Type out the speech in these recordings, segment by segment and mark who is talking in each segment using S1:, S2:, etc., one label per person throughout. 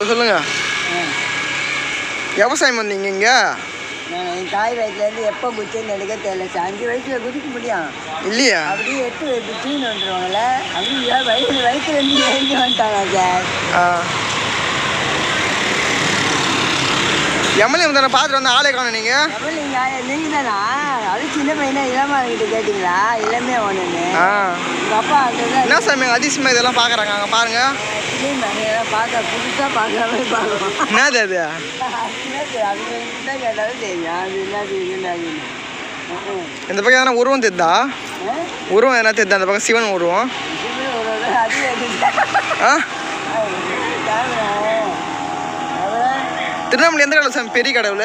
S1: சொல்லுங்க. விவசாயம் வந்தீங்க இங்க?
S2: என் தாய் வயிற்றுலேருந்து எப்போ குச்சின்னு எனக்கு தெரியல சார் அஞ்சு வயசுல குதிக்க முடியும்.
S1: இல்லையா?
S2: அப்படியே எட்டு வயசு தீனு வந்துடுவாங்கல்ல அப்படியே வயிறு வயிற்றுலேருந்து எழுந்து வந்துட்டாங்க சார்
S1: எம்எல்ஏ தானே பார்த்துட்டு வந்து ஆளே காணும் நீங்க.
S2: நீங்கள் தானா அது சின்ன பையனா இளமா கிட்ட கேட்டிங்களா? இளமே
S1: ஆ.
S2: உங்கள் அப்பா
S1: என்ன சாமி அதிசயமா இதெல்லாம் பார்க்குறாங்க அங்கே பாருங்க.
S2: பார்க்க புதுசாக பார்க்குற மாதிரி பார்க்குறோம்
S1: என்னது அது?
S2: கேட்டாலும் தெரியும். அது என்னது
S1: இந்த பக்கம் எதனா உருவம் தெரிதா? உருவம் எதனா தெரிதா? அந்த பக்கம் சிவன் உருவம்
S2: ஒரு ஒரு அது அது
S1: ஆ திருவண்ணாமலை எந்த கடவுள் சாமி? பெரிய கடவுள்.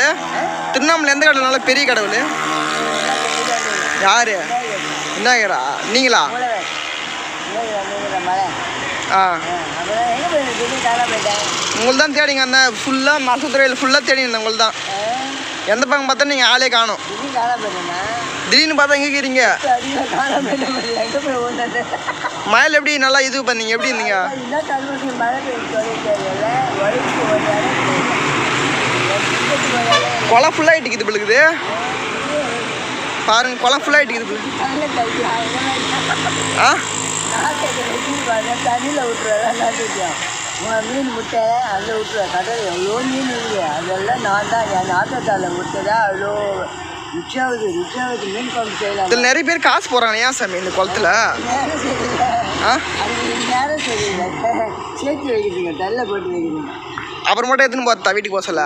S1: திருவண்ணாமலை எந்த கடவுள் நல்லா பெரிய கடவுள்? யாரு? விநாயகரா? நீங்களா? ஆ. உங்களை தான் தேடிங்க அந்த ஃபுல்லாக மசத்துறையில் ஃபுல்லாக தேடி இருந்தேன் உங்களை தான் எந்த பக்கம் பார்த்தா நீங்கள் ஆளே காணும். திடீர்னு பார்த்தா எங்கே இருக்கிறீங்க மயில் எப்படி நல்லா இது பண்ணீங்க? எப்படி இருந்தீங்க? குளம் ஃபுல்லாக இட்டுக்குது பிள்ளைக்குது பாருங்க குளம் ஃபுல்லாக இட்டுக்குது பிள்ளை ஆ
S2: தண்ணியில் விட்டுருவேன் மீன் முட்டை அதில் விட்டுருவேன் கடல் எவ்வளோ மீன் இருக்குது அதெல்லாம் நான் தான் என் ஆத்தத்தால் விட்டதா அவ்வளோ ரிச்சாகுது ரிச்சாகுது மீன் குழம்பு செய்யலாம்
S1: இதில் நிறைய பேர் காசு போடுறாங்க ஏன் சாமி இந்த குளத்துல?
S2: நேரம் சரியில்லை.
S1: ஆ
S2: அது நேரம் சரியில்லை. சேர்த்து வைக்கிறீங்க தள்ள போட்டு வைக்கிறீங்க
S1: அப்புறம் மட்டும் எடுத்துன்னு பார்த்தா வீட்டுக்கு போக சொல்ல.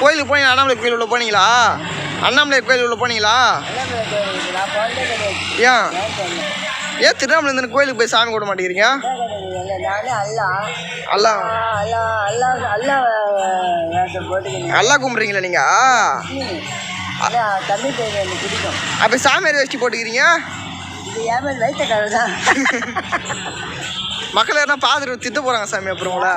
S1: கோயிலுக்கு போனீங்க அண்ணாமலை கோயில் உள்ள போனீங்களா? அண்ணாமலை கோயில் உள்ள போனீங்களா? ஏன்?
S2: ஏன்
S1: திருவண்ணாமலை இருந்து கோயிலுக்கு போய் சாமி கூட மாட்டேங்கிறீங்க?
S2: அல்லா.
S1: அல்லா
S2: அல்லா
S1: கும்பிட்றீங்களா நீங்க? அப்போ சாமியார் வேஷ்டி போட்டுக்கிறீங்க? மக்கள் யாரா பார்த்துட்டு திட்ட போகிறாங்க சாமி அப்புறம் உங்கள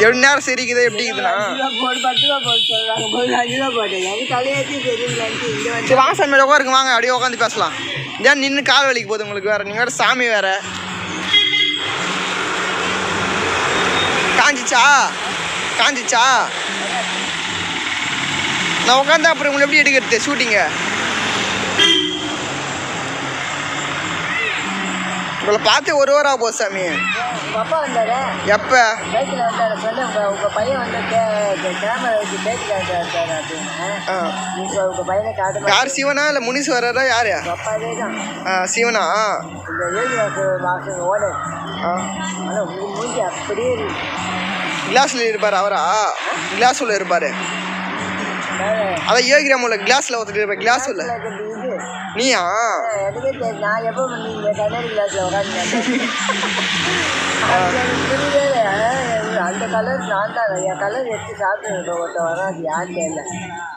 S1: எப்படி நேரம் சரிக்குது எப்படி இருக்குதுண்ணா
S2: வந்து
S1: சரி வாங்க சாமி உட்காருங்க வாங்க அப்படியே உட்காந்து பேசலாம். ஏன் நின்று கால் வலிக்கு போகுது உங்களுக்கு வேற நீங்கள் வேற சாமி வேற. காஞ்சிச்சா? காஞ்சிச்சா? நான் உட்காந்தா அப்புறம் உங்களை எப்படி எடுக்கிறது ஷூட்டிங்கை உங்களை பார்த்து ஒரு வாரம் ஆக போகுது சாமி.
S2: உங்கள் அப்பா வந்தாரு?
S1: எப்போ?
S2: பைக்கில் வந்தாரு. சொல்லி உங்கள் உங்கள் பையன் வந்து கே கேமரா வச்சு பைக்கில் வந்தாரு அப்படின்னு.
S1: ஆ.
S2: நீங்கள் உங்கள் பையனை காட்ட
S1: யார் சிவனா இல்லை யார்?
S2: அப்பாவே தான்.
S1: ஆ சிவனா?
S2: இந்த ஏழு மாதம் மாதம் ஓட.
S1: ஆ.
S2: ஆனால் உங்கள் மூஞ்சி அப்படியே
S1: கிளாஸில் இருப்பார் அவரா? கிளாஸ் உள்ள இருப்பார் அதான் யோகிராம் உள்ள கிளாஸில் ஒருத்தர் இருப்பார். கிளாஸ் உள்ள நீயா?
S2: நான் எப்போ நீங்கள் கண்ணாடி கிளாஸில் உட்காந்து அந்த கலர் நான் தான் என் கலர் எடுத்து சாப்பிட்டு ஒருத்த வராது யார் தெரியல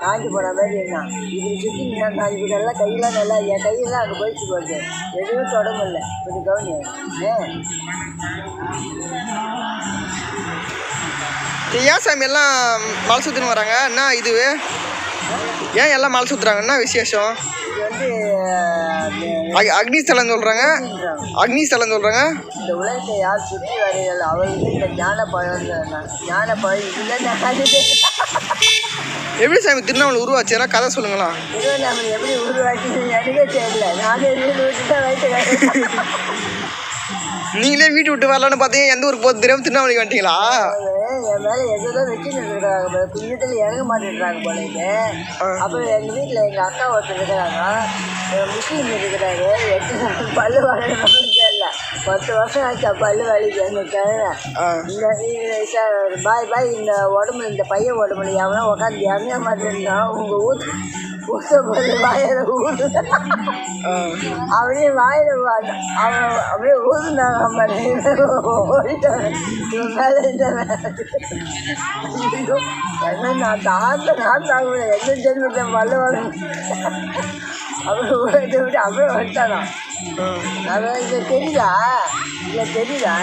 S2: காஞ்சி போன மாதிரி இருந்தான் இப்படி சுற்றி நான் நான் இப்படி நல்லா கையெல்லாம் நல்லா என் கையெல்லாம் அங்கே போயிடுச்சு போகுது எதுவும் தொட முடியல கொஞ்சம் கவனி ஏன்
S1: ஏன் சாமி எல்லாம் மலை சுற்றின்னு வராங்க? என்ன இது? ஏன் எல்லாம் மலை சுற்றுறாங்க என்ன விசேஷம்?
S2: வந்து
S1: அக் அக்னி ஸ்தலம் சொல்கிறாங்க
S2: அஹ்,
S1: அக்னி ஸ்தலம் சொல்கிறாங்க
S2: இந்த உலகத்தை யார் சுற்றி வரைகள் அவருக்கு இந்த ஞான பழம் ஞான பழம்
S1: எப்படி சாமி திருநாவல் உருவாச்சு ஏன்னா கதை சொல்லுங்களா
S2: திருவண்ணாமலை எப்படி உருவாக்கி எனக்கே தெரியல. நானே வீடு விட்டு தான்
S1: நீங்களே வீட்டு விட்டு வரலான்னு பார்த்தீங்க எந்த ஊருக்கு போகுது தெரியாம திருநாவளிக்கு வந்துட்டீங்களா?
S2: என் மேலே எதோ வச்சுன்னு இருக்கிறாங்க குஞ்சத்தில் இறங்க மாட்டேன்றாங்க போல இது அப்புறம் எங்கள் வீட்டில் எங்கள் அக்கா ஒருத்தர் இருக்கிறாங்க என் முஸ்லீம் இருக்கிறாரு எட்டு பல்லு வளரணும்னு தெரியல பத்து வருஷம் ஆச்சா பல்லு வலிக்கு அந்த கிழமை பாய் பாய் இந்த உடம்பு இந்த பையன் உடம்புல எவனா உட்காந்து இறங்க மாட்டேன்றான் உங்கள் ஊர் ஊத்த போது வாயில ஊது அப்படியே வாயில அவன் அப்படியே ஊதுனாங்க ஓடிட்டாங்க இவன் மேல என்ன நான் தாத்த நான் தாங்க எந்த ஜென்மத்தை விட்டு அப்படியே வந்துட்டானா. தெரியுதா? இல்லை தெரியுதா?